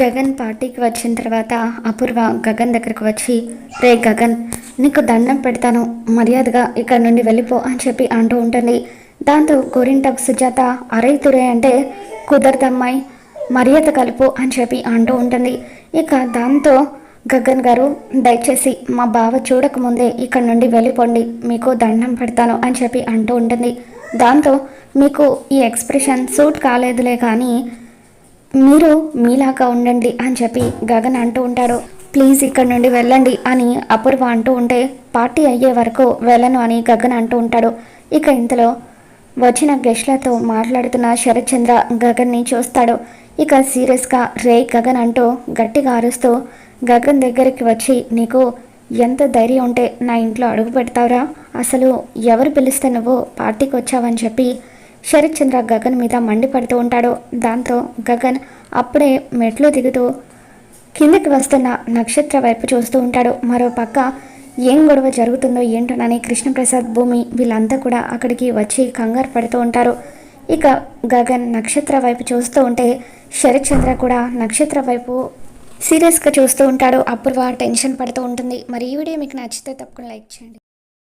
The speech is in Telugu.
గగన్ పార్టీకి వచ్చిన తర్వాత అపూర్వ గగన్ దగ్గరకు వచ్చి రే గగన్ నీకు దండం పెడతాను. మర్యాదగా ఇక్కడ నుండి వెళ్ళిపో అని చెప్పి అంటూ ఉంటుంది. దాంతో గోరింటకు సుజాత అరే తురే అంటే కుదరదమ్మాయి మర్యాద కలుపు అని చెప్పి అంటూ ఉంటుంది. ఇక దాంతో గగన్ గారు దయచేసి మా బావ చూడకముందే ఇక్కడ నుండి వెళ్ళిపోండి. మీకు దండం పెడతాను అని చెప్పి అంటూ ఉంటుంది. దాంతో మీకు ఈ ఎక్స్ప్రెషన్ సూట్ కాలేదులే కానీ మీరు మీలాగా ఉండండి అని చెప్పి గగన్ అంటూ ఉంటాడు. ప్లీజ్ ఇక్కడ నుండి వెళ్ళండి అని అపూర్వ అంటూ ఉంటే పార్టీ అయ్యే వరకు వెళ్ళను అని గగన్ అంటూ ఉంటాడు. ఇక ఇంతలో వచ్చిన గెస్ట్లతో మాట్లాడుతున్న శరత్చంద్ర గగన్ని చూస్తాడు. ఇక సీరియస్గా రే గగన్ అంటూ గట్టిగా అరుస్తూ గగన్ దగ్గరికి వచ్చి నీకు ఎంత ధైర్యం ఉంటే నా ఇంట్లో అడుగు పెడతావురా? అసలు ఎవరు పిలిస్తే నువ్వు పార్టీకి వచ్చావని చెప్పి శరత్చంద్ర గగన్ మీద మండిపడుతూ ఉంటాడు. దాంతో గగన్ అప్పుడే మెట్లు దిగుతూ కిందకి వస్తున్న నక్షత్ర వైపు చూస్తూ ఉంటాడు. మరో పక్క ఏం గొడవ జరుగుతుందో ఏంటోనని కృష్ణప్రసాద్ భూమి వీళ్ళంతా కూడా అక్కడికి వచ్చి కంగారు పడుతూ ఉంటారు. ఇక గగన్ నక్షత్ర వైపు చూస్తూ ఉంటే శరత్చంద్ర కూడా నక్షత్ర వైపు సీరియస్గా చూస్తూ ఉంటాడు. అపూర్వ టెన్షన్ పడుతూ ఉంటుంది. మరి ఈ వీడియో మీకు నచ్చితే తప్పకుండా లైక్ చేయండి.